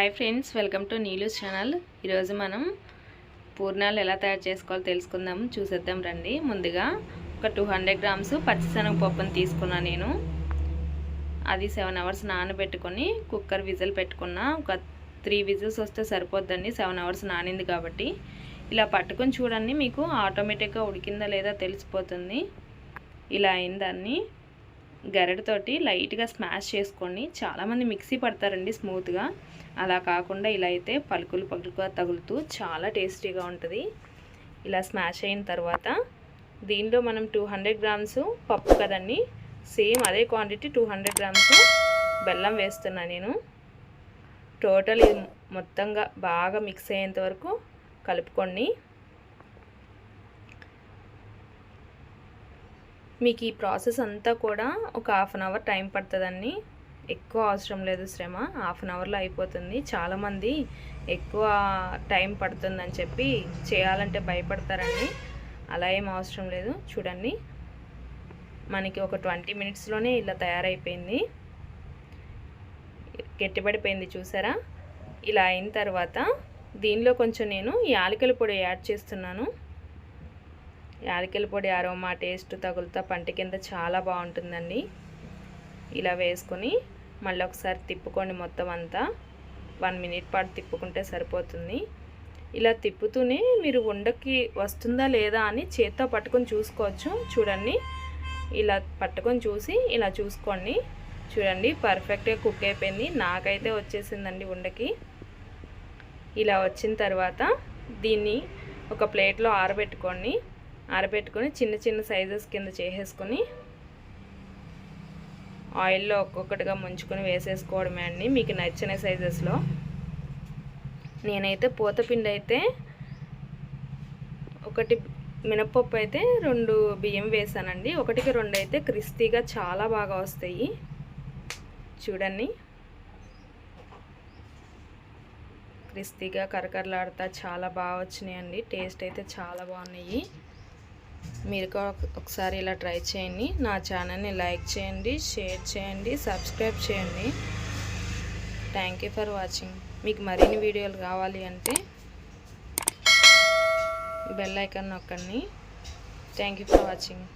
Hi friends welcome to Neelu's channel. ఈరోజు మనం పూర్ణాలు ఎలా తయారు చేసుకోవాలో తెలుసుకుందాం. చూసేద్దాం రండి. ముందుగా ఒక టూ హండ్రెడ్ గ్రామ్స్ పచ్చిశనగపప్పును తీసుకున్నా నేను. అది సెవెన్ అవర్స్ నానబెట్టుకొని కుక్కర్ విజిల్ పెట్టుకున్నా. ఒక త్రీ విజిల్స్ వస్తే సరిపోద్దండి. సెవెన్ అవర్స్ నానింది కాబట్టి. ఇలా పట్టుకొని చూడండి మీకు ఆటోమేటిక్గా ఉడికిందా లేదా తెలిసిపోతుంది. ఇలా అయిందాన్ని గరెడతోటి లైట్గా స్మాష్ చేసుకోండి చాలామంది మిక్సీ పడతారండి స్మూత్గా. అలా కాకుండా ఇలా అయితే పలుకులు పలుకుగా తగులుతూ చాలా టేస్టీగా ఉంటుంది. ఇలా స్మాష్ అయిన తర్వాత దీనిలో మనం టూ హండ్రెడ్ గ్రామ్స్ పప్పు కదండి సేమ్ అదే క్వాంటిటీ టూ హండ్రెడ్ గ్రామ్స్ బెల్లం వేస్తున్నా నేను. టోటల్ ఇది మొత్తంగా బాగా మిక్స్ అయ్యేంత వరకు కలుపుకోండి మీకు ఈ ప్రాసెస్ అంతా కూడా ఒక హాఫ్ అన్ అవర్ టైం పడుతుందండి. ఎక్కువ అవసరం లేదు శ్రమ హాఫ్ అన్ అవర్లో అయిపోతుంది. చాలామంది ఎక్కువ టైం పడుతుందని చెప్పి చేయాలంటే భయపడతారండి. అలా ఏం అవసరం లేదు. చూడండి. మనకి ఒక ట్వంటీ మినిట్స్లోనే ఇలా తయారైపోయింది. గట్టిపడిపోయింది చూసారా? ఇలా అయిన తర్వాత దీనిలో కొంచెం నేను యాలకుల పొడి యాడ్ చేస్తున్నాను. యాలకుల పొడి అరోమా టేస్ట్ తగులుతా పంట కింద చాలా బాగుంటుందండి. ఇలా వేసుకొని మళ్ళీ ఒకసారి తిప్పుకోండి మొత్తం అంతా. వన్ మినిట్ పాటు తిప్పుకుంటే సరిపోతుంది. ఇలా తిప్పుతూనే మీరు ఉండకి వస్తుందా లేదా అని చేత్తో పట్టుకొని చూసుకోవచ్చు. చూడండి. ఇలా పట్టుకొని చూసి ఇలా చూసుకోండి. చూడండి పర్ఫెక్ట్గా కుక్ అయిపోయింది. నాకైతే వచ్చేసిందండి ఉండకి. ఇలా వచ్చిన తర్వాత దీన్ని ఒక ప్లేట్లో ఆరబెట్టుకోండి. ఆరబెట్టుకొని చిన్న చిన్న సైజెస్ కింద చేసేసుకొని ఆయిల్లో ఒక్కొక్కటిగా ముంచుకొని వేసేసుకోవడమే అండి మీకు నచ్చిన సైజెస్లో. నేనైతే పూతపిండి అయితే ఒకటి మినప్పప్పు అయితే రెండు బియ్యం వేసానండి ఒకటికి రెండు అయితే క్రిస్పీగా చాలా బాగా వస్తాయి. చూడండి. క్రిస్పీగా కరకరలాడుతా చాలా బాగా వచ్చినాయండి టేస్ట్ అయితే చాలా బాగున్నాయి. మీరు ఒకసారి ఇలా ట్రై చేయండి. నా ఛానల్ని లైక్ చేయండి షేర్ చేయండి సబ్స్క్రైబ్ చేయండి. థ్యాంక్ యూ ఫర్ వాచింగ్ మీకు మరిన్ని వీడియోలు కావాలి అంటే బెల్ ఐకాన్ నొక్కండి. Thank you for watching